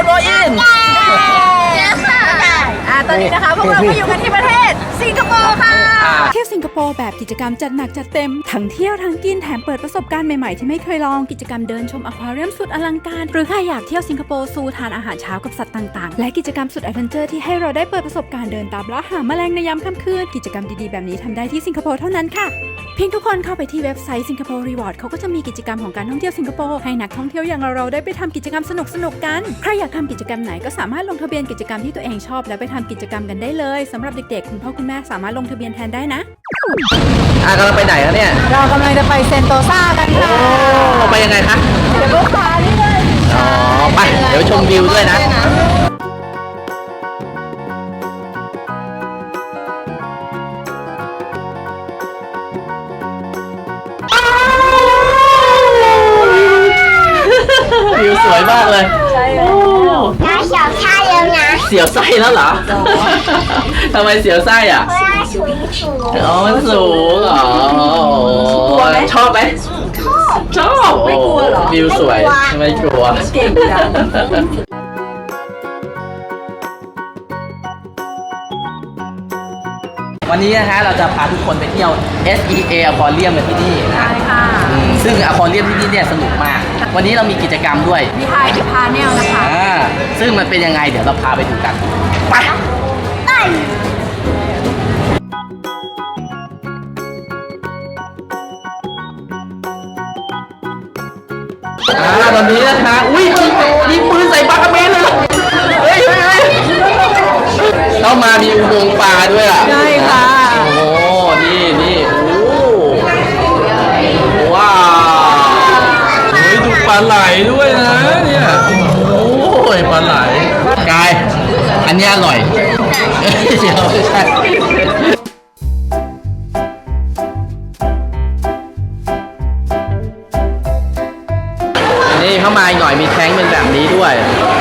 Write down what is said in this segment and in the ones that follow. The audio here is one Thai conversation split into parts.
นวออินเจอค่ะอ่าตอนนี้นะคะพวกเราก็อยู่กันที่ประเทศสิงคโปร์ค่ะ เที่ยวสิงคโปร์แบบกิจกรรมจัดหนักจัดเต็ม ทั้งเที่ยวทั้งกินแถมเปิดประสบการณ์ใหม่ๆ ที่ไม่เคยลองกิจกรรมเดินชมอควาเรียมสุดอลังการ หรือใครอยากเที่ยวสิงคโปร์ซูทานอาหารเช้ากับสัตว์ต่างๆ และกิจกรรมสุดแอดเวนเจอร์ที่ให้เราได้เปิดประสบการณ์เดินตามล่าหาแมลงในยามค่ำคืนกิจกรรมดีๆแบบนี้ทำได้ที่สิงคโปร์เท่านั้นค่ะเพียงทุกคนเข้าไปที่เว็บไซต์สิงคโปร์รีวอร์ดเขาก็จะมีกิจกรรมของการท่องเที่ยวสิงคโปร์ให้นักท่องเที่ยวอย่างเราได้ไปทำกิจกรรมสนุกๆกัน ใครอยากทำกิจกรรมไหนก็สามารถลงทะเบียนกิจกรรมที่ตัวเองชอบ แล้วไปทำกิจกรรมกันได้เลยสำหรับเด็กๆ คุณพ่อคุณแม่สามารถลงทะเบียนแทนได้นะนะ อะกำลังไปไหนคะเนี่ยเรากำลังจะไปเซนโตซากันค่ะโอ้ไปยังไงคะ เดี๋ยวลูกค้านี่เลยอ๋อไปเดี๋ยวชมวิวด้วยนะ วิวสวยมากเลยโอ้เสียวไส้แล้วนะ เสียวไส้แล้วเหรอ ทำไมเสียวไส้อะ เอ๋อมันสูงเหรอชอบไหมชอบไม่กลัวหรอวิวสวยไม่กลัว เก่งจัง วันนี้นะฮะเราจะพาทุกคนไปเที่ยว SEA Aquarium กันที่นี่นะใช่ค่ะอืมซึ่งอควาเรียมที่นี่เนี่ยสนุกมาก วันนี้เรามีกิจกรรมด้วยมีไฮดิพาเนลนะคะ อ่าซึ่งมันเป็นยังไงเดี๋ยวเราพาไปดูกันไป อ่าตอนนี้นะคะ อุ้ยยิงปืนใส่ปลากระเบนเลยเหรอเฮ้ยเฮ้ยเฮ้ยเข้ามามีอุโมงค์ปลาด้วยอะ ใช่ค่ะ โอ้โห นี่นี่โอ้ว้าวเฮ้ยดูปลาไหลด้วยนะเนี่ย โอ้ยปลาไหล กาย อันนี้อร่อยเอ้ยเดี๋ยวไม่ใช่ ด้วย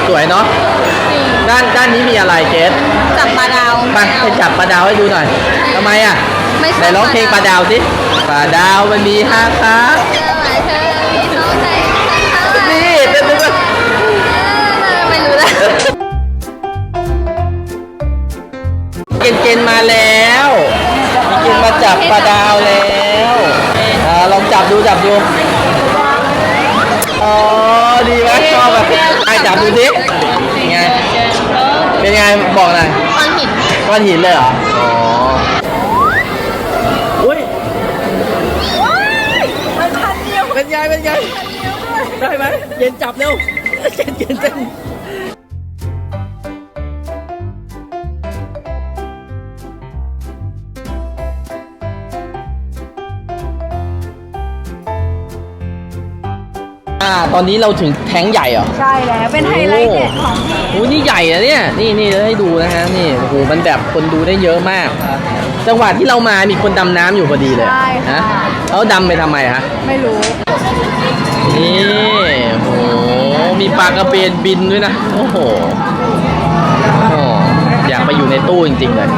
สวยเนาะด้านด้านนี้มีอะไรเกสจับปลาดาวไปไปจับปลาดาวให้ดูหน่อยทำไมอะไม่ชอบไหนร้องเพลงปลาดาวสิปลาดาวมันมีห้าขาเธอหมายเธอมีสองใจข้างนี่เป็นเป็นเป็นไม่รู้ละเกณฑ์เกณฑ์มาแล้วมีเกณฑ์มาจับปลาดาวแล้วอ่าลองจับดูจับดู อ๋อ ดีไหมชอบแบบไอจับดูสิเป็นไง เป็นไง บอกหน่อยก้อนหินก้อนหินเลยเหรอ อ๋อ อุ้ยมันพันเดียวเป็นไง เป็นไง ได้ไหม เย็นจับเร็วเย็นเย็นเย็น ตอนนี้เราถึงแท้งใหญ่เหรอ ใช่แล้วเป็นไฮไลท์เด็ดของที่โอ้โหนี่ใหญ่อะเนี่ย นี่นี่ให้ดูนะฮะ นี่ โอ้โห มันแบบคนดูได้เยอะมาก จังหวะที่เรามามีคนดำน้ำอยู่พอดีเลยใช่ค่ะฮะเขาดำไปทำไมฮะ ไม่รู้ นี่ โอ้โห มีปลากระเบนบินด้วยนะ โอ้โหโอ้โหอยากไปอยู่ในตู้จริงๆเลย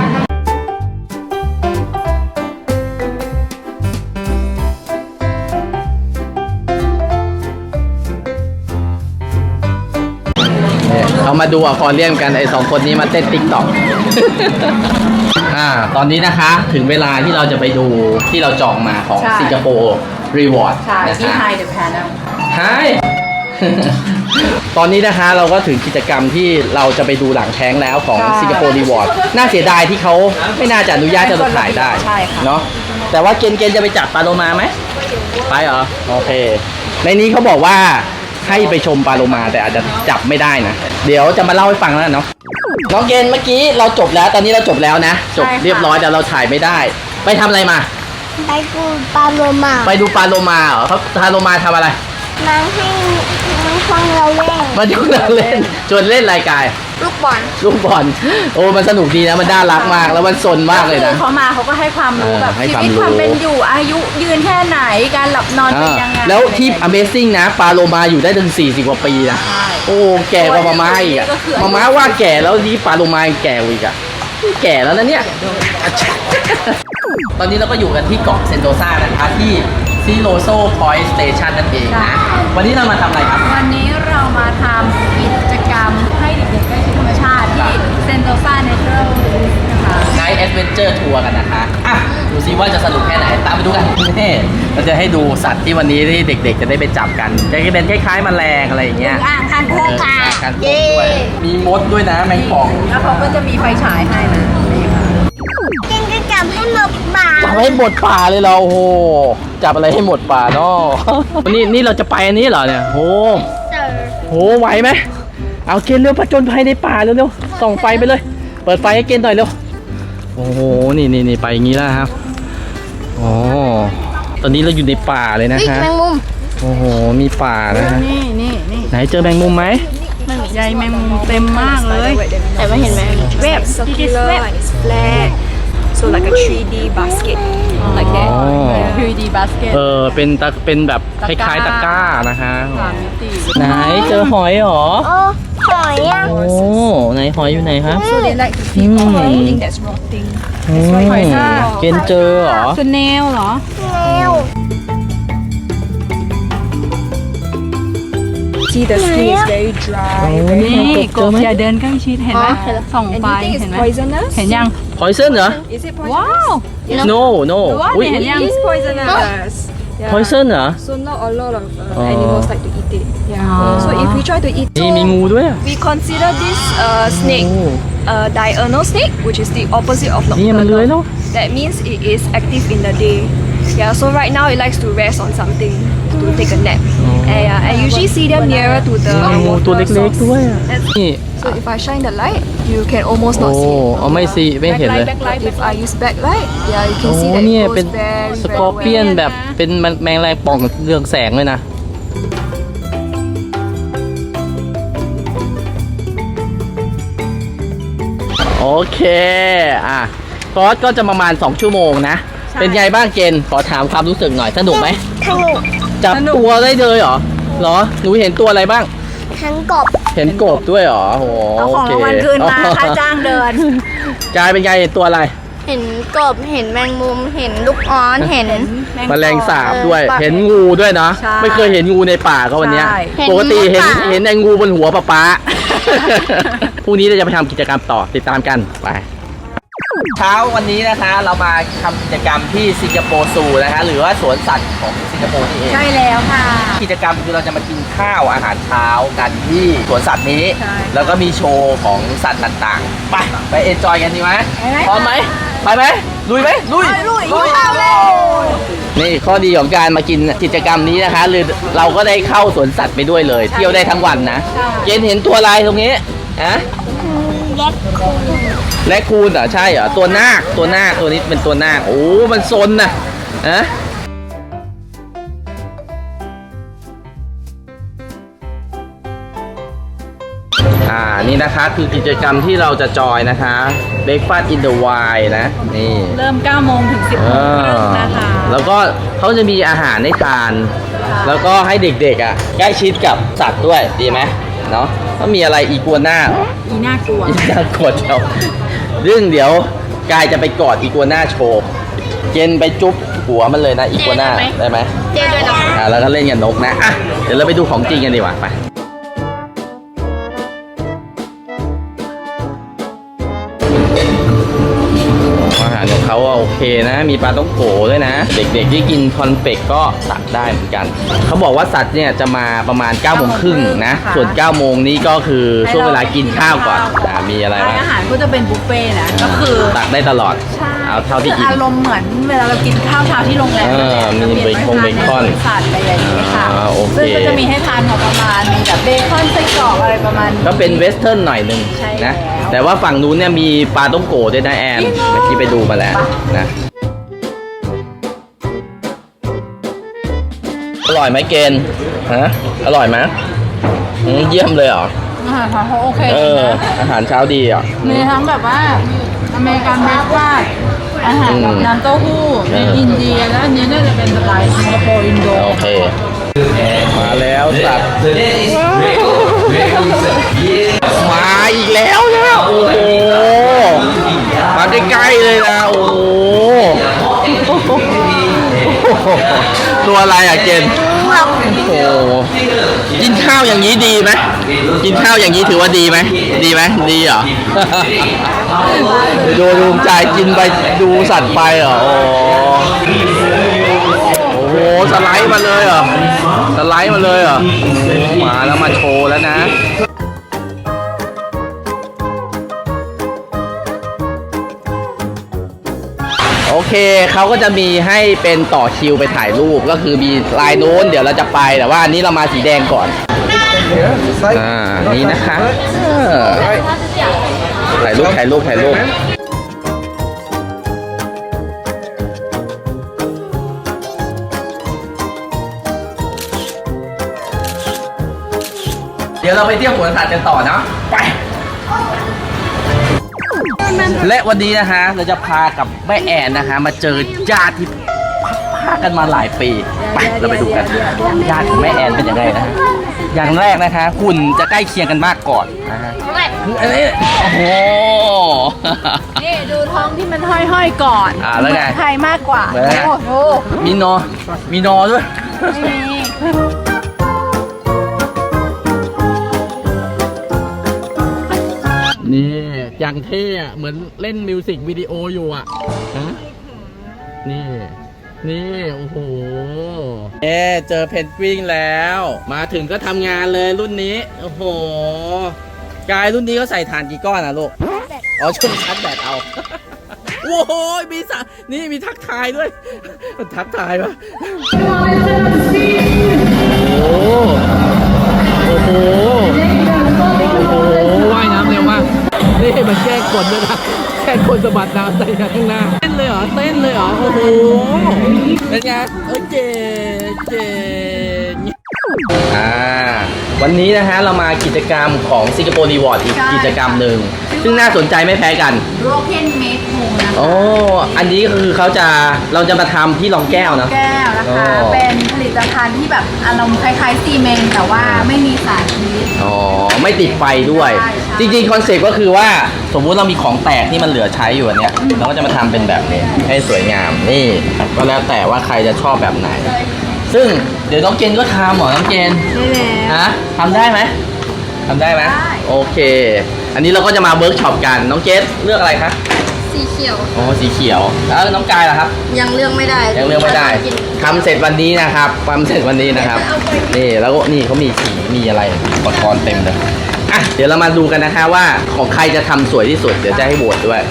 เนี่ยเรามาดูอะคอเรียมกันไอสองคนนี้มาเต้นติ๊กต็อกอ่าตอนนี้นะคะ ถึงเวลาที่เราจะไปดูที่เราจองมาของใช่ สิงคโปร์รีวอร์ดใช่นะที่คะไฮเดอะแพนเนลใช่ตอนนี้นะคะเราก็ถึงกิจกรรมที่เราจะไปดูหลังแท้งแล้วของใช่สิงคโปร์รีวอร์ดน่าเสียดายที่เขาไม่น่าจะอนุญาตจะเราถ่ายได้ใช่ค่ะเนาะแต่ว่าเกณฑ์เกณฑ์จะไปจับปลาโลมาไหม ไปเหรอ โอเค ในนี้เขาบอกว่า ให้ไปชมปลาโลมาแต่อาจจะจับไม่ได้นะ เดี๋ยวจะมาเล่าให้ฟังแล้วกันเนาะน้องเกณฑ์เมื่อกี้เราจบแล้วตอนนี้เราจบแล้วนะ จบใช่ค่ะ เรียบร้อยแต่เราถ่ายไม่ได้ ไปทำอะไรมา ไปดูปลาโลมาไปดูปลาโลมาเหรอเขาปลาโลมาทำอะไร มาให้มันฟังเราเล่นมาดูเราเล่นชวนเล่นรายการลูกบอลลูกบอลโอ้มันสนุกดีนะมันน่ารักมาก แล้วมันสนมากเลยคืนะอเขามาเขาก็ให้ความรู้เออแบบให้ชีความวิตรู้ ความเป็นอยู่อายุยืนแค่ไหนการหลับนอนเป็นยังไงแล้วที่ Amazing นะปลาโลมาอยู่ได้ถึง40กว่าปีนะใช่โอ้แก่กว่ามาม่าอีกอะก็คืออายุ มาม่าว่าแก่แล้วนี่ปลาโลมายังแก่กว่าอีกอะแก่แล้วนะเนี่ย ตอนนี้เราก็อยู่กันที่เกาะเซนโตซานะคะที่ ที่โลโซพอยต์สเตชันนั่นเองนะ วันนี้เรามาทำอะไรครับ วันนี้เรามาทำกิจกรรมให้เด็กๆได้ชิมธรรมชาติที่เซนโตซาเนเจอร์ลนะคะไนท์แอดเวนเจอร์ทัวร์กันนะคะ อะ ดูซิว่าจะสรุปแค่ไหน ตามไปดูกันนี่เราจะให้ดูสัตว์ที่วันนี้ที่เด็กๆ จะได้ไปจับกัน จะเป็นคล้ายๆแมลงอะไรอย่างเงี้ยอ่างคันโคกอ่างคัโคกด้วย มีมดด้วยนะแมงป่องแล้วเขาก็จะมีไฟฉายให้นะ ห้หมดปากจับให้หมดป่าเลยเราโอ้โหจับอะไรให้หมดป่าเนาะ นี่นี่เราจะไปอันนี้เหรอเนี่ยโอ้เสิร์ฟโหไหวไหมเอาเกณฑ์เร็วผจญภัยในป่าเร็วๆส่องไฟไปเลย เปิดไฟให้เกณฑ์หน่อยเร็วโอ้โหนี่นี่นี่ไปอย่างนี้แล้วครับอ๋อตอนนี้เราอยู่ในป่าเลยนะเฮ้ยคะแมงมุมโอ้โหมีป่านะฮะนี่นี่นี่ไหนเจอแมงมุมไหมใยแมงมุมเต็มมากเลย แต่ไม่เห็นไหม web circular and it's flat so like a 3D basket like อ๋ that อ 3D basket เออเป็นตะเป็นแบบคตะกร้าล้ายๆตะกร้านะคะสามมิติไหนเจอหอยเหรอโอ้หอยอะโอ้ไหนหอยอยู่ไหนครับ so they like to อื feed ม on anything that's rotting อืมเกณฑ์เจอเหรอสเนลเหรอ แมว see the skin is very dry นี่กบอย่าเดินใกล้ชิดเห็นไหมส่อง and ไฟ do you think เห็ it's นไหม poisonous เห็นยัง poison เหรอ is it ว้า poisonous ว no no ว่าอุ๊ยเห็นยัง it is poisonous yeah poison เหรอ so not a lot of uh, Oh. animals like to eat it yeah Oh. so if we try to eat นี่มีงูด้วยอะ we consider this uh, snake โอ้ a diurnal snake which is the opposite of นี่มันเลื้อย nocturnal แล้ว that means it is active in the day yeah so right now it likes to rest on something to take a nap and, yeah, and usually see them nearer to the มีงู water ตัวเล็ก source. ๆด้วยอะ That's- นี่ so if I shine the light you can almost โอ้ not see it เอาไม่สิไม่เห็นเลย But if I use backlight yeah you โอ้ can see that เนี่ย it เป็น goes very สกอร์เปียน very well แบบเป็นแมงแรงป่องเรืองแสงเลยนะ โอเค อะคอร์สก็จะประมาณ 2 ชั่วโมงนะ เป็นไงบ้างเกณฑ์ขอถามความรู้สึกหน่อย สนุกไหมทั้ง จับตัวได้เลยเหรอเหรอหนูเห็นตัวอะไรบ้าง ทั้งกบเห็นกบด้วยเหรอโอ้โหเอาของโครางวัลคืนมาค่าจ้างเดินกายเป็นไงเห็นตัวอะไร เห็นกบเห็นแมงมุมเห็นลูกออนเห็น แมลงสาบด้วย เออเห็นงูด้วยเนาะใช่ไม่เคยเห็นงูในป่าก็วันเนี้ยใช่ เห็นปกติเห็นงูป่า เห็นไอ้งูบนหัวป้าป๊า พรุ่งนี้เราจะไปทำกิจกรรมต่อติดตามกันไป เช้าวันนี้นะคะเรามาทำกิจกรรมที่สิงคโปร์ซูนะคะหรือว่าสวนสัตว์ของสิงคโปร์นี่เองใช่แล้วค่ะ กิจกรรมคือเราจะมากินข้าวอาหารเช้ากันที่สวนสัตว์นี้ ใช่ แล้วก็มีโชว์ของสัตว์ต่างๆ ไปไปเอนจอยกันดีไหมไปไหมพร้อมไหมไปไหมลุยไหมลุยลุยลุยเข้าเลยนี่ข้อดีของการมากินกิจกรรมนี้นะคะหรือเราก็ได้เข้าสวนสัตว์ไปด้วยเลย เที่ยวได้ทั้งวันนะเกณฑ์เห็นตัวอะไรตรงนี้ฮะเล็กคูณ และคูณเหรอใช่เหรอตัวนาคตัวนาคตัวนี้เป็นตัวนาคโอ้มันซนนะฮะอ่านี่นะคะคือกิจกรรมที่เราจะจอยนะคะ Breakfast in the Wild นะนี่เริ่ม9โมงถึง 10โมงครึ่งนะคะแล้วก็เขาจะมีอาหารให้ทานค่ะแล้วก็ให้เด็กๆอะใกล้ชิดกับสัตว์ด้วยดีไหม เนาะก็มีอะไรอีกัวน่าเหรออีน่ากลัวอีน่ากดเดียวเรื่องเดี๋ยวกายจะไปกอดอีกัวน่าโชว์เจนไปจุ๊บหัวมันเลยนะอีกัวน่าได้ไหมเจ๊ด้วยนะอ่าแล้วก็เล่นกับนกนะอะเดี๋ยวเราไปดูของจริงกันดีกว่าไป เขาอะโอเคนะ มีปลาต้องโกด้วยนะ เด็กๆที่กินคอนเฟกก็ตักได้เหมือนกัน เขาบอกว่าสัตว์เนี่ยจะมาประมาณ9ก้าโมงครึ่งนะ ค่ะ ส่วน9ก้าโมงนี้ก็คือช่วงเวลากินข้าวก่อนอ่ามีอะไรร้านบ้างอาหารก็จะเป็นบุฟเฟ่ต์นะก็คือตักได้ตลอด ใช่เอาเท่าที่คือิ่อมอารมณ์เหมือนเวลาเรากินข้าวเช้าที่โรงแรมเออมีเบคอนเบคอนสัตว์อะไรอย่างนี้ค่ะอ่าโอเค ซึ่งก็จะมีให้ทานพอประมาณมีแบบเบคอนไส้กรอกอะไรประมาณ ก็เป็นเวสเทิร์นหน่อยหนึ่งใช่นะ แล้ว แต่ว่าฝั่งนู้นเนี่ยมีปลาต้องโกด้วยนะแอนเมื่อกี้ไปดูมาแล้วนะอร่อยไหมเกณฑ์ฮะอร่อยไหมอืมเยี่ยมเลยเหรออาหารเขาโอเคเออ นะอาหารเช้าดีอะ มีทั้งแบบว่าอเมริกันเบรคฟาสต์อาหารแบบน้ำเต้าหู้เอมีออิ อินเดียแล้วอันนี้น่าจะเป็นสไตล์สิงคโปร์อินโดโอเค มาแล้วสัตว์มาอีกแล้วนะโอ้โหมาใกล้ๆเลยนะโอ้โหตัวอะไรอะเกณฑ์โอ้โหกินข้าวอย่างนี้ดีไหมกินข้าวอย่างนี้ถือว่าดีไหมดีไหมดีเหรอดูดูใจกินไปดูสัตว์ไปเหรอโอ้ สไลด์มาเลยเหรอ สไลด์มาเลยเหรอมาแล้วมาโชว์แล้วนะโอเคเขาก็จะมีให้เป็นต่อคิวไปถ่ายรูปก็คือมีลายโน้นเดี๋ยวเราจะไปแต่ว่าอันนี้เรามาสีแดงก่อน อ่า นี่นะคะเออถ่ายรูปถ่ายรูปถ่ายรูป ดี๋ยวเราไปเที่ยวสวนสัตว์กันต่อเนาะไป และวันนี้นะคะเราจะพากับแม่แอนนะคะมาเจอญาติที่พากันมาหลายปีไปเราไปดูกันญาติของแม่แอนเป็นยังไงนะฮะอย่างแรกนะคะหุ่นจะใกล้เคียงกันมากก่อนนะฮะคืออันนี้โอ้โห นี่ดูท้องที่มันห้อยๆก่อนอ่าแล้วไงเหมือนใครมากกว่าเหมือนไง โอ้โหมีนอมีนอด้วย ไม่มี อย่างเท่อะเหมือนเล่นมิวสิกวิดีโออยู่อะฮะนี่ นี่ โอ้โห เอ๊เจอเพนกวินแล้ว มาถึงก็ทำงานเลยรุ่นนี้ โอ้โห กายรุ่นนี้ก็ใส่ฐานกี่ก้อนอะลูก อ๋อช่วงชัดแบตเอา โอ้โห มีสะนี่มีทักทายด้วย ทักทายปะโอ้โห นี่มันแก้กดด้วยนะแก้กดสะบัดน้ำใส่ข้างหน้า เต้นเลยเหรอ เต้นเลยเหรอ โอ้โห เป็นไงเอ้ยเจ๋งเจ๋งอ่า วันนี้นะฮะเรามากิจกรรมของสิงคโปร์รีวอร์ดอีกกิจกรรมหนึ่ง ซึ่งน่าสนใจไม่แพ้กัน Broken Made Home นะคะโอ้อันนี้ก็คือเขาจะเราจะมาทำที่รองแก้วนะ แก้วนะคะอ๋อเป็นผลิตภัณฑ์ที่แบบอารมณ์คล้ายๆซีเมนต์แต่ว่าไม่มีสารพิษ อ๋อไม่ติดไฟด้วย ใช่ใช่ จริงๆคอนเซ็ปต์ก็คือว่าสมมุติเรามีของแตกที่มันเหลือใช้อยู่อันเนี้ยเราก็จะมาทำเป็นแบบนี้ให้สวยงามนี่ก็แล้วแต่ว่าใครจะชอบแบบไหน ซึ่งเดี๋ยวน้องเกณฑ์ก็ทำเหรอน้องเกณฑ์ ได้แล้ว ฮะทำได้ไหมทำได้ไหมได้ โอเค อันนี้เราก็จะมาเวิร์กช็อปกัน น้องเกณฑ์เลือกอะไรคะสีเขียว อ๋อสีเขียว แล้วน้องกายล่ะครับ ยังเลือกไม่ได้ยังเลือกไม่ได้กินทำเสร็จวันนี้นะครับทำเสร็จวันนี้นะครับนี่แล้วก็นี่เขามีสีมีอะไรอุปกรณ์เต็มเลยอะเดี๋ยวเรามาดูกันนะคะว่าของใครจะทำสวยที่สุดเดี๋ยวจะให้โหวตด้วย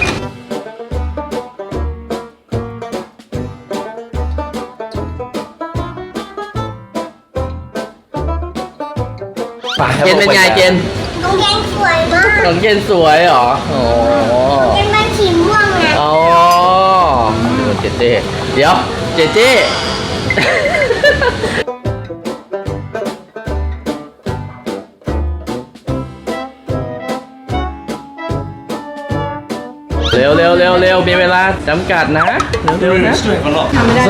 เกณฑ์เป็นไงเกณฑ์ น้องแกงสวยมากของเกณฑ์สวยเหรอโอ้เป็นมันสีม่วงนะอ๋อดูเจเจเดี๋ยวเจเจเร็วเร็วเร็วเร็วมีเวลาจำกัดนะเร็วเร็วนะทำไม่ได้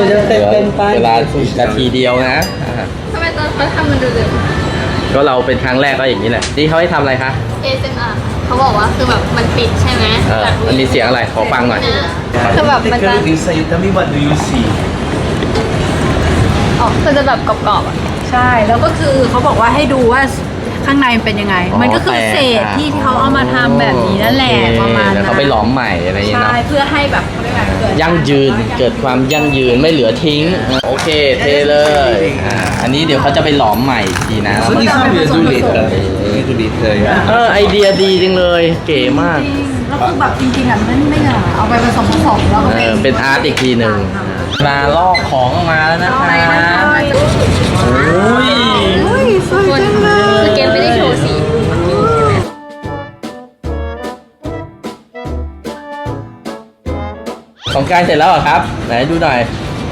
เวลานาทีเดียวนะอ่าทำไมตอนเขาทำมันดูเดือด ก็เราเป็นครั้งแรกก็อย่างนี้แหละนี่เขาให้ทำอะไรคะ ASMR เขาบอกว่าคือแบบมันปิดใช่ไหมเออ มันมีเสียงอะไร ขอฟังหน่อยคือแบบมันจะ inside. Tell me what do you see? ออกคือจะแบบกรอบๆอะ ใช่ แล้วก็คือเขาบอกว่าให้ดูว่าข้างในมันเป็นยังไง อ๋อมันก็คือเศษแตกที่เขาเอามาทำแบบนี้นั่นแหละโอเคประมาณแล้วนั้เขานไปหลอมใหม่อะไรอย่างเงี้ยใช่เนาะเพื่อให้แบบเขาเรี ยกอะไรเกิดยั่งยืนเกิดความยั่งยืนไม่เหลือทิ้ง โอเค เทเลยอ่าอันนี้เดี๋ยวเขาจะไปหลอมใหม่อีกทีนะ So this one we'll do later. We do later, yeah. เออไอเดียดีจังเลย เก๋มาก จริงแล้วคือแบบจริงๆอะมันไม่เหรอเอาไปผสมผสมแล้วก็เออเป็นอาร์ตอีกทีหนึ่งมาลอกของออกมาแล้วนะคะโอ้ยคนคือเกม ของกายเสร็จแล้วเหรอครับ ไหนดูหน่อย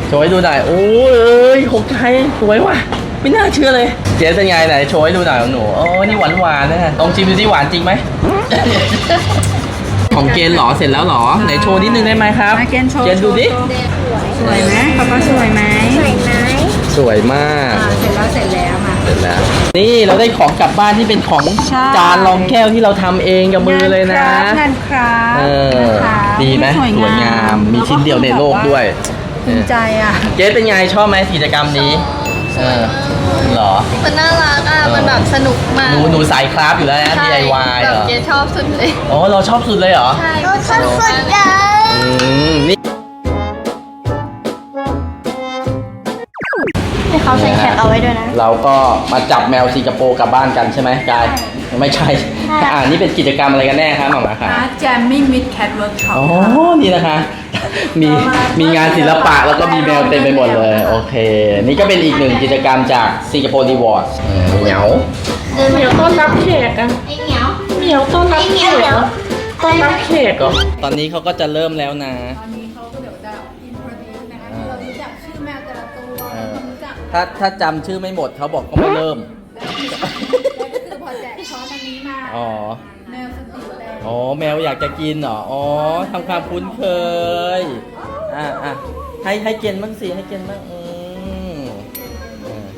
โชว์ให้ดูหน่อยโอ้ยเอ้ยของกายสวยว่ะไม่น่าเชื่อเลย เจ๊เป็นไงไหนโชว์ให้ดูหน่อยของหนูโอ้นี่หวานหวานๆนะฮะลองชิมดูสิหวานจริงไหม ของเกณฑ์เหรอเสร็จแล้วเหรอไหนโชว์นิดนึงได้ไหมครับมาเกณฑ์โชว์เกณฑ์ดูดิสวยไหมป๊าป๊าสวยไหมสวยไหมสวยมาก อ่าเส จแล้ว นี่เราได้ของกลับบ้านที่เป็นของใช่ จานรองแก้วที่เราทำเองกับมือเลยนะ งานคราฟต์เออนะคะดีไหมสวยงาม มีชิ้นเดียวในโลกด้วยภูมิใจอะเกสเป็นไงชอบไหมกิจกรรมนี้ เออเหรอ มันน่ารักอะ มันแบบสนุกมากหนูหนูสายคราฟต์อยู่แล้วนะ ใช่ DIY แบเหรบอ เกชอบสุดเลย อ๋อ เราชอบสุดเลยเหรอ ใช่ชอบสุดเลย เขาใส่แท็กเอาไว้ด้วยนะ เราก็มาจับแมวสิงคโปร์กลับบ้านกันใช่ไหมกาย ไม่ใช่ อ่านี่เป็นกิจกรรมอะไรกันแน่ครับหมอหมาค่ะ Art Jamming with Cat Workshop อ๋อ นี่นะคะ มีมีงานศิลปะแล้วก็มีแมวเต็มไปหมดเลย โอเค นี่ก็เป็นอีกหนึ่งกิจกรรมจากสิงคโปร์รีวอร์ดเหมียวเหมียวต้อนรับแขกอะไอเหมียวเหมียวต้อนรับแขกเหรอต้อนรับแขกเหรอตอนนี้เขาก็จะเริ่มแล้วนะ ถ้าถ้าจำชื่อไม่หมดเขาบอกเขาไม่เริ่ม แล้วก็คือพอแจกช้อนอันนี้มาอ๋อ แมวสติแดงอ๋อ แมวอยากจะกินเหรอ อ๋อทำความคุ้นเคย อะอะให้ให้เกณฑ์บ้างสิ ให้เกณฑ์บ้างอืมอ่า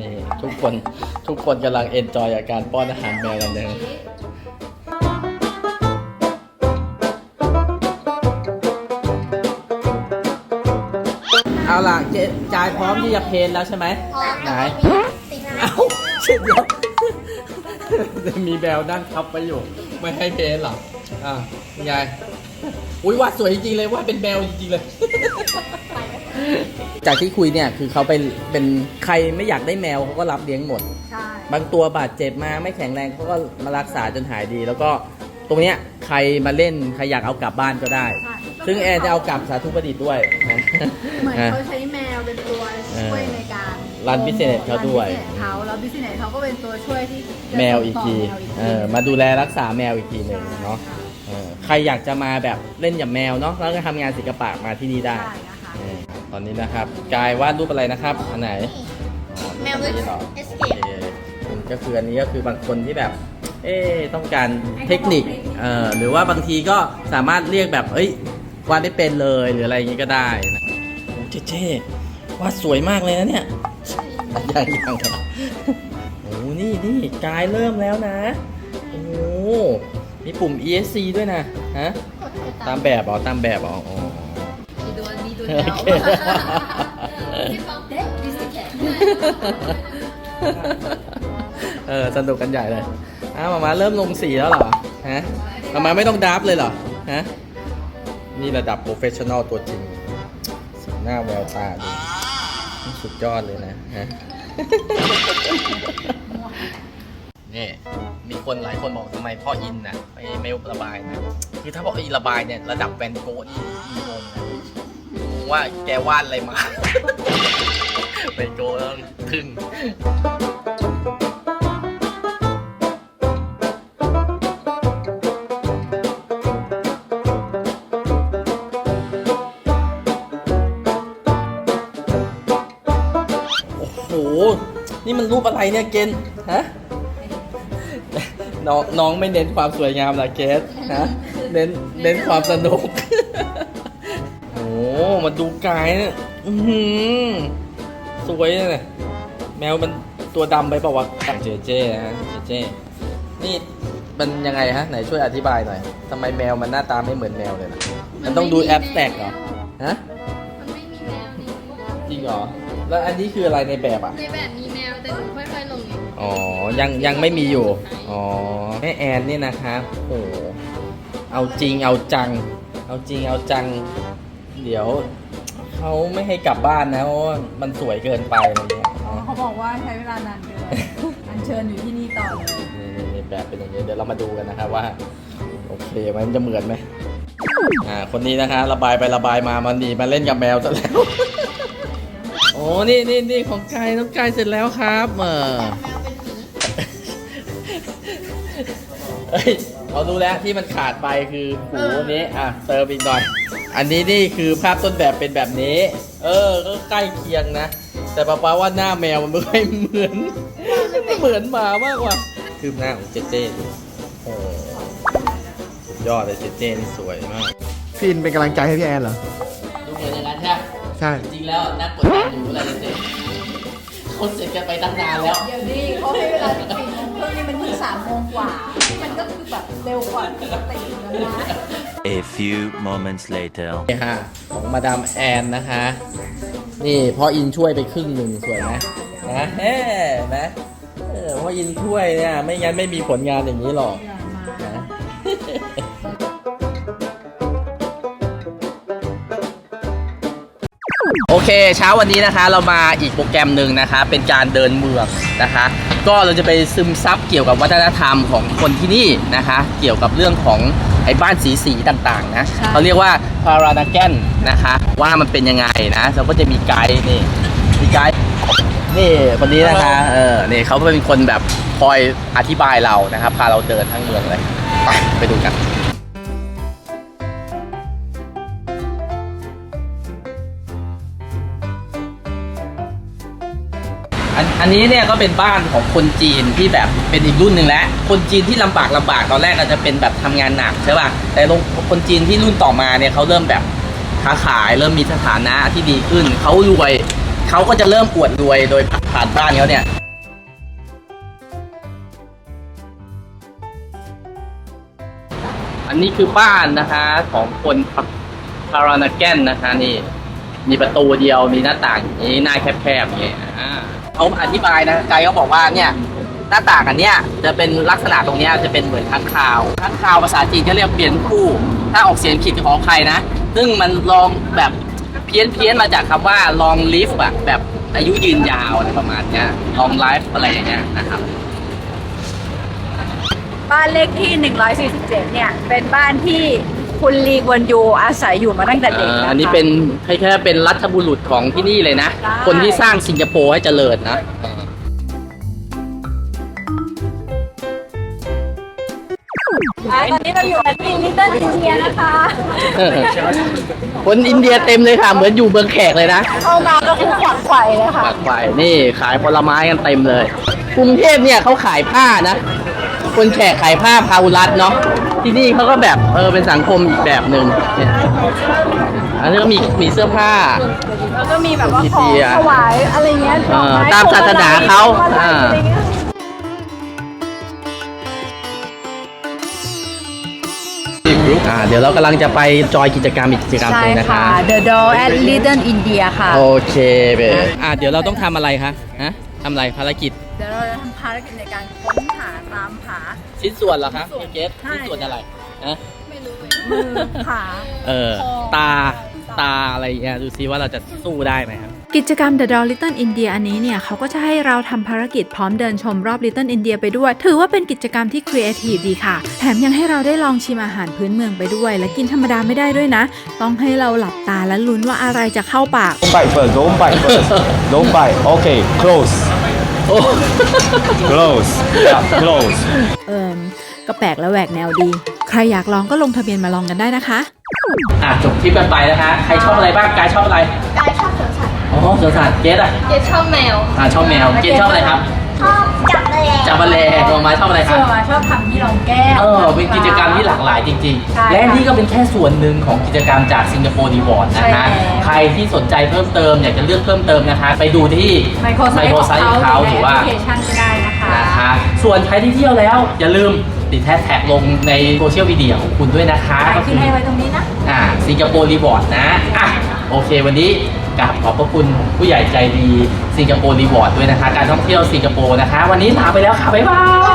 นี่ทุกคนทุก คนกำลังเอนจอยกับการป้อนอาหารแมวกันเลยเอาล่ะเจ๊จายพร้อมที่จะเพลนแล้วใช่ไหมไหนเอ้าเช่นเดียวจะมีแบวนั่งทับไปอยู่ไม่ให้เพลนเหรออะยังไงอุ้ยวาดสวยจริงๆเลยวาดเป็นแบวจริงๆเลย จากที่คุยเนี่ยคือเขาเป็นเป็นใครไม่อยากได้แมวเขาก็รับเลี้ยงหมด ใช่ บางตัวบาดเจ็บมาไม่แข็งแรงเขาก็มารักษาจนหายดี แล้วก็ตรงเนี้ยใครมาเล่นใครอยากเอากลับบ้านก็ได้ ใช่ ซึ่งแอร์จะเอากลับสาธุประดิษฐ์ด้วยนะเหมือนอะเขาใช้แมวเป็นตัวช่วยในการรัน business เขาด้วยรัน business เขาแล้วบิสเนสเขาก็เป็นตัวช่วยที่จะแมวอีกทีส่งต่แมวอีกทีเออมาดูแลรักษาแมวอีกทีหนึ่งเนาะใช่เออใครอยากจะมาแบบเล่นกับแมวเนาะแล้วก็ทำงานศิลปะมาที่นี่ได้ ได้นะคะเออ ตอนนี้นะครับ กายวาดรูปอะไรนะครับ อันไหนแมวอันนี้เหรอเอสโอเคก็คืออันนี้ก็คือบางคนที่แบบ เอ๊ะต้องการเทคนิคเอ่อหรือว่าบางทีก็สามารถเรียกแบบ เอ้ยวาดได้เป็นเลยหรืออะไรอย่างงี้ก็ได้นะโอ้เจ๊เจ๊วาดสวยมากเลยนะเนี่ย ยังยังครับโอ้นี่นี่กายเริ่มแล้วนะ โอ้มีปุ่ม ESC ด้วยนะ ฮะ ตามแบบเหรอ ตามแบบเหรออ๋อมีตัวมีตัว โอเดียวเคเด็กดิสแกนเออสนุกกันใหญ่เลยอ้าวมามาเริ่มลงสีแล้วเหรอ ฮะมามาไม่ต้องดับเลยเหรอ ฮะ นี่ระดับโปรเฟชชั่นอลตัวจริง สีหน้าแววตาดีสุดยอดเลยนะฮะ นี่มีคนหลายคนบอกทำไมพ่ออินนะไม่ไม่ระบายนะ คือถ้าพ่ออินระบายเนี่ยระดับแวนโกะนี่อีงงนะ ว่าแกวาดอะไรมาแวนโกะต้องทึ่งโอ้โห นี่มันรูปอะไรเนี่ยเกณฑ์ฮะ น้องน้องไม่เน้นความสวยงามละเกสฮะ เน้นเน้นความสนุก กายเนี่ยอื้อหือสวยเลยเนี่ยแมวมันตัวดำไปเปล่าวะเจเจนะฮะเจเจ นี่มันยังไงฮะ ไหนช่วยอธิบายหน่อยทำไมแมวมันหน้าตาไม่เหมือนแมวเลยล่ะมันต้องดูแอปแตกเหรอ ฮะ มันไม่มีแมวนี่จริงเหรอ แล้วอันนี้คืออะไรในแบบอะ ในแบบมีแมวแต่หนูค่อยๆลงเองอ๋อ ยังยังไม่มีอยู่ อ๋อ แม่แอนเนี่ยนะคะโอ้โหเอาจริงเอาจัง เอาจริงเอาจัง เดี๋ยว เขาไม่ให้กลับบ้านนะเพราะว่ามันสวยเกินไปอะไรเงี้ยอ๋อเขาบอกว่าใช้เวลานานเกินอันเชิญอยู่ที่นี่ต่อเลยนี่นี่นี่แบบเป็นอย่างนี้เดี๋ยวเรามาดูกันนะครับว่า โอเคไหมมันจะเหมือนไหมอ่าคนนี้นะคะระบายไประบายมามันหนีมาเล่นกับแมวซะแล้วโอ้นี่นี่นี่ของกายน้องกายเสร็จแล้วครับเออเอ้ยเรารู้แล้วที่มันขาดไปคือหูนี้อะเติมอีกหน่อย อันนี้นี่คือภาพต้นแบบเป็นแบบนี้ เออ ก็ใกล้เคียงนะ แต่ป้าป้าว่าหน้าแมวมันไม่ค่อยเหมือนมันเหมือนหมามากกว่า คือหน้าของเจเจดูโอ้สุดยอดเลยเจเจนี่สวยมาก พี่อินเป็นกำลังใจให้พี่แอนเหรอ ดูเหมือนอย่างนั้นใช่ไหมใช่ จริงๆแล้วนักกดดันอยู่อะไรเจเจเขาเสร็จกันไปตั้งนานแล้ว เดี๋ยวนี้เขาให้เวลาสี่โม งครึ่งนี่มันเพิ่งสามโมงกว่า มันก็คือแบบเร็วกว่าปกติแล้วนะ A few moments later. นี่ฮะของมาดามแอนนะคะ นี่พ่ออินช่วยไปครึ่งหนึ่งสวยไหมนะเฮ่นะเออพ่ออินช่วยเนี่ยไม่งั้นไม่มีผลงานอย่างนี้หรอก เค เช้าวันนี้นะคะ เรามาอีกโปรแกรมหนึ่งนะคะ เป็นการเดินเมืองนะคะ ก็เราจะไปซึมซับเกี่ยวกับวัฒนธรรมของคนที่นี่นะคะ เกี่ยวกับเรื่องของไอ้บ้านสีสีๆต่างๆนะเขาเรียกว่าพารานาแกนนะคะ ว่ามันเป็นยังไงนะเราก็จะมีไกด์นี่มีไกด์นี่คนนี้นะคะเออนี่เขาเป็นคนแบบคอยอธิบายเรานะครับพาเราเดินทั้งเมืองเลยไปไปดูกัน อันนี้เนี่ยก็เป็นบ้านของคนจีนที่แบบเป็นอีกรุ่นหนึ่งแล้ว คนจีนที่ลำบากลำบากตอนแรกอาจจะเป็นแบบทำงานหนักใช่ป่ะ แต่คนจีนที่รุ่นต่อมาเนี่ยเขาเริ่มแบบค้าขาย เริ่มมีสถานะที่ดีขึ้น เขารวย เขาก็จะเริ่มอวดรวยโดยผ่านบ้านเขาเนี่ยอันนี้คือบ้านนะคะของคนพารานาแกนนะคะนี่ มีประตูเดียวมีหน้าต่างอย่างนี้หน้าแคบๆอย่างเงี้ย เขาอธิบายนะไกด์เขาบอกว่าเนี่ยหน้าต่างอันเนี้ยจะเป็นลักษณะตรงเนี้ยจะเป็นเหมือนค้างคาวค้างคาวภาษาจีนเขาเรียกเปลี่ยนคู่ ถ้าออกเสียงผิดขออภัยนะ ซึ่งมันลองแบบเพี้ยนเพี้ยนมาจากคำว่า long live อะแบบอายุยืนยาวอะไรประมาณเนี้ย long life อะไรอย่างเงี้ยนะครับบ้านเลขที่ 147 เนี่ย เป็นบ้านที่ คุณลีกวนยูอาศัยอยู่มาตั้งแต่เด็กอ่านะคะ อันนี้เป็นแค่แค่เป็นรัฐบุรุษของที่นี่เลยนะ ใช่ คนที่สร้างสิงคโปร์ให้เจริญนะอ่าตอนนี้เราอยู่กันที่ลิตเติ้ลอินเดียนะคะคนอินเดียเต็มเลยค่ะ เหมือนอยู่เมืองแขกเลยนะเข้ามาก็คือขวัญไขว่เลยค่ะ ปากไปนี่ขายผลไม้กันเต็มเลย กรุงเทพเนี่ยเขาขายผ้านะ คนแขกขายผ้าพาหุรัตเนาะ ที่นี่เขาก็แบบเออเป็นสังคมอีกแบบหนึ่งเนี่ยอันนี้ก็มีมีเสื้อผ้า แล้วก็มีแบบว่าอินขอเดีงยถวายอะไรเงี้ยเออดอกไตามศาสนาเขาอะไรอ่า อะไรเงี้ยอ่าเดี๋ยวเรากำลังจะไปจอยกิจกรรมอีกกิจกรรมหนึงนะคะ The Door at Little India ค่ะ โอเคเบอ่าเดี๋ยวเราต้องทำอะไรคะฮะทำอะไรภารกิจ ทำภารกิจในการค้นหาตามหา ชิ้นส่วนเหรอคะพี่เกสใช่ชิ้นส่วนอะไรฮะมือขาเออ ตา ตาอะไรอย่างเงี้ยดูซิว่าเราจะสู้ได้ไหมครับ กิจกรรม The Doll Little India อันนี้เนี่ยเขาก็จะให้เราทำภารกิจพร้อมเดินชมรอบ Little India ไปด้วย ถือว่าเป็นกิจกรรมที่ครีเอทีฟดีค่ะ แถมยังให้เราได้ลองชิมอาหารพื้นเมืองไปด้วย และกินธรรมดาไม่ได้ด้วยนะ ต้องให้เราหลับตาและลุ้นว่าอะไรจะเข้าปาก Don't bite first don't bite first don't bite okay close โอ้ close yeah close เอิมก็แปลกและแหวกแนวดี ใครอยากลองก็ลงทะเบียนมาลองกันได้นะคะ อะจบทริปกันไปนะคะ ใครชอบอะไรบ้าง กายชอบอะไร กายชอบสวนสัตว์อ๋อสวนสัตว์เกสอะเกดชอบแมว อ่าชอบแมว เกสชอบอะไรครับ ชอบจับแมลงจับแมลง ตัวมาชอบอะไรคเชื่รับอมาชอบทำที่รองแก้วเออเป็นกิจกรรมที่หลากหลายจริง ใช่ๆ และนี่ก็เป็นแค่ส่วนหนึ่งของกิจกรรมจากสิงคโปร์ดีวอร์ดนะคะใช่แล้วใครที่สนใจเพิ่มเติมอยากจะเลือกเพิ่มเติมนะคะ ไปดูที่ ไมโครไซต์ Micro ของ Site เขาเขาหหรืรืออว่าว่าแอปพลิเคชันก็ได้นะคะ นะคะ ส่วนใครที่เที่ยวแล้ว อย่าลืมติดแฮชแท็กลงในโซเชียลมีเดียของคุณด้วยนะคะได้ก็ขึ้คืนอให้ไว้ตรงนี้นะ อ่าสิงคโปร์รีวอร์ดนะอะโอเควันนี้กราบขอบพระคุณผู้ใหญ่ใจดีสิงคโปร์รีวอร์ดด้วยนะคะ การท่องเที่ยวสิงคโปร์นะคะ วันนี้ลาไปแล้วค่ะบ๊ายบาย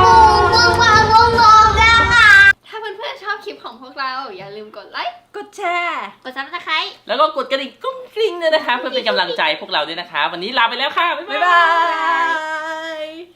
อย่าลืมกดไลค์ กดแชร์ กดซับสไครต์แล้วก็กดกระดิ่งกุ้งกริ้งด้วยนะคะ เพื่อเป็นกำลังใจพวกเราด้วยนะคะ วันนี้ลาไปแล้วค่ะ บ๊ายบ๊ายบาบาย ย